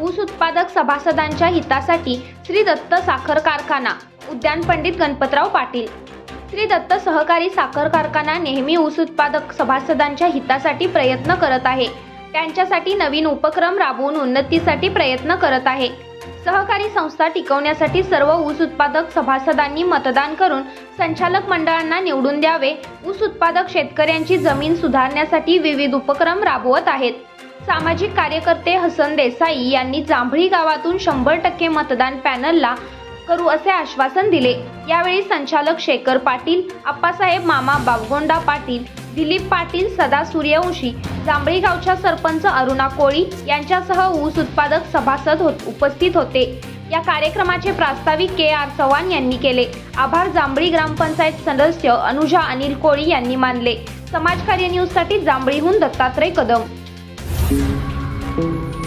ऊस उत्पादक सभासदांच्या हितासाठी श्री दत्त साखर कारखाना उद्यान पंडित गणपतराव पाटील. श्री दत्त सहकारी साखर कारखाना नेहमी ऊस उत्पादक सभासदांच्या हितासाठी प्रयत्न करत आहे. त्यांच्यासाठी नवीन उपक्रम राबवून उन्नतीसाठी प्रयत्न करत आहे. सहकारी संस्था टिकवण्यासाठी सर्व ऊस उत्पादक सभासदांनी मतदान करून संचालक मंडळांना निवडून द्यावे. ऊस उत्पादक शेतकऱ्यांची जमीन सुधारण्यासाठी विविध उपक्रम राबवत आहेत. सामाजिक कार्यकर्ते हसन देसाई यांनी जांभळी गावातून शंभर टक्के मतदान पॅनलला करू असे आश्वासन दिले. यावेळी संचालक शेखर पाटील आप्पासाहेब मामा बावगोंडा पाटील दिलीप पाटील सदा सूर्यवंशी जांभळी गावच्या सरपंच अरुणा कोळी यांच्यासह ऊस उत्पादक सभासद होत उपस्थित होते. या कार्यक्रमाचे प्रास्ताविक के आर चव्हाण यांनी केले. आभार जांभळी ग्रामपंचायत सदस्य अनुजा अनिल कोळी यांनी मानले. समाजकार्य न्यूजसाठी जांभळीहून दत्तात्रय कदम. Thank you.